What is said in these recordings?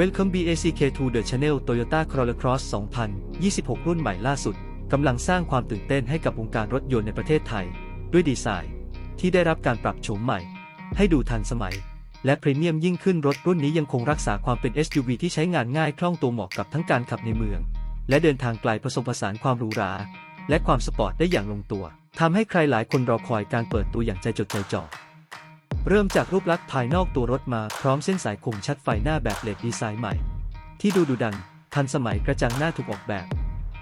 Welcome BACK to the Channel Toyota Corolla Cross 2026 รุ่นใหม่ล่าสุด กำลังสร้างความตื่นเต้นให้กับวงการรถยนต์ในประเทศไทย ด้วยดีไซน์ ที่ได้รับการปรับโฉมใหม่ ให้ดูทันสมัย และพรีเมียมยิ่งขึ้นรถรุ่นนี้ยังคงรักษาความเป็น SUV ที่ใช้งานง่ายคล่องตัวเหมาะกับทั้งการขับในเมือง และเดินทางไกลผสมผสานความหรูหรา และความสปอร์ตได้อย่างลงตัวทำให้ใครหลายคนรอคอยการเปิดตัวอย่างใจจดใจจ่อ เริ่มจากรูปลักษณ์ภายนอกตัวรถมาพร้อมเส้นสายคมชัดไฟหน้าแบบเลดดีไซน์ใหม่ ที่ดูดุดัน ทันสมัยกระจังหน้าถูกออกแบบ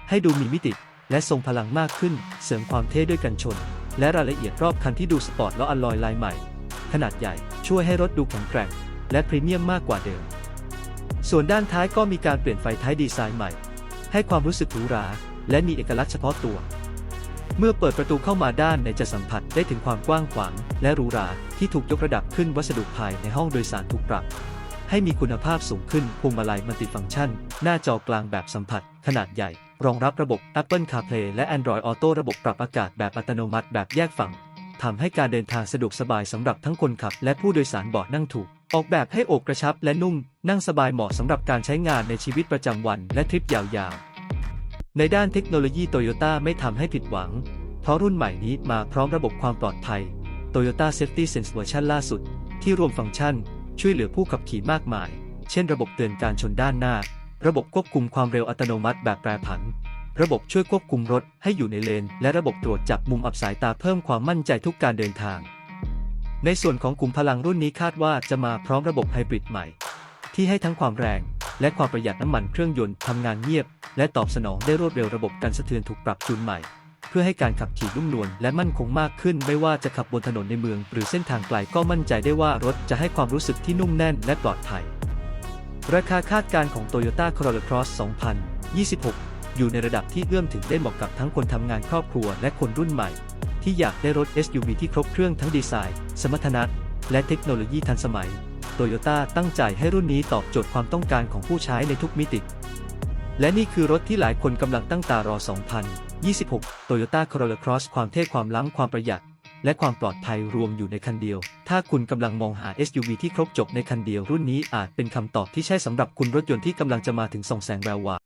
ให้ดูมีมิติ และทรงพลังมากขึ้น เสริมความเท่ด้วยกันชน และรายละเอียดรอบคันที่ดูสปอร์ตและอลลอยลายใหม่ ขนาดใหญ่ช่วยให้รถดูแข็งแกร่ง และพรีเมียมมากกว่าเดิม ส่วนด้านท้ายก็มีการเปลี่ยนไฟท้ายดีไซน์ใหม่ ให้ความรู้สึกหรูหรา และมีเอกลักษณ์เฉพาะตัว เมื่อเปิดประตูเข้ามาด้านในจะสัมผัสได้ถึงความกว้างขวางและหรูหราที่ถูกยกระดับขึ้นวัสดุภายในห้องโดยสารถูกปรับ ให้มีคุณภาพสูงขึ้นพวงมาลัยมัลติฟังก์ชัน หน้าจอกลางแบบสัมผัส ขนาดใหญ่ รองรับระบบ Apple CarPlay และ Android Auto ระบบปรับอากาศแบบอัตโนมัติแบบแยกฝั่งทำให้การเดินทางสะดวกสบายสำหรับทั้งคนขับ และผู้โดยสารเบาะนั่งถูก ออกแบบให้อกกระชับและนุ่ม นั่งสบายเหมาะสำหรับการใช้งานในชีวิตประจำวัน และทริปยาวๆ ในด้านเทคโนโลยีโตโยต้าไม่ทำให้ผิดหวัง เพราะรุ่นใหม่นี้มาพร้อมระบบความปลอดภัย Toyota Safety Sense เวอร์ชันล่าสุด ที่รวมฟังก์ชัน ช่วยเหลือผู้ขับขี่มากมาย เช่น ระบบเตือนการชนด้านหน้า ระบบควบคุมความเร็วอัตโนมัติแบบแปรผัน ระบบช่วยควบคุมรถให้อยู่ในเลน และระบบตรวจจับมุมอับสายตาเพิ่มความมั่นใจทุกการเดินทาง ในส่วนของกลุ่มพลังรุ่นนี้คาดว่าจะมาพร้อมระบบไฮบริดใหม่ ที่ให้ทั้งความแรง และความประหยัดน้ำมันเครื่องยนต์ทำงานเงียบ และตอบสนองได้รวดเร็วระบบการสะเทือนถูกปรับจูนใหม่ เพื่อให้การขับขี่นุ่มนวลและมั่นคงมากขึ้น ไม่ว่าจะขับบนถนนในเมือง หรือเส้นทางไกลก็มั่นใจได้ว่ารถจะให้ความรู้สึกที่นุ่มแน่นและปลอดภัย ราคาคาดการณ์ของ Toyota Corolla Cross 2026 อยู่ในระดับที่เอื้อมถึงได้เหมาะกับทั้งคนทำงานครอบครัวและคนรุ่นใหม่ ที่อยากได้รถ SUV ที่ครบเครื่องทั้งดีไซน์ สมรรถนะและเทคโนโลยีทันสมัย โตโยต้าตั้งใจให้รุ่นนี้ตอบโจทย์ความต้องการของผู้ใช้ในทุกมิติ และนี่คือรถที่หลายคนกำลังตั้งตารอ 2026 Toyota Corolla Cross ความเท่ความล้ำความประหยัด และความปลอดภัยรวมอยู่ในคันเดียว ถ้าคุณกำลังมองหา SUV ที่ครบจบในคันเดียวรุ่นนี้อาจเป็นคำตอบที่ใช่สำหรับคุณรถยนต์ที่กำลังจะมาถึงส่องแสงแวววาว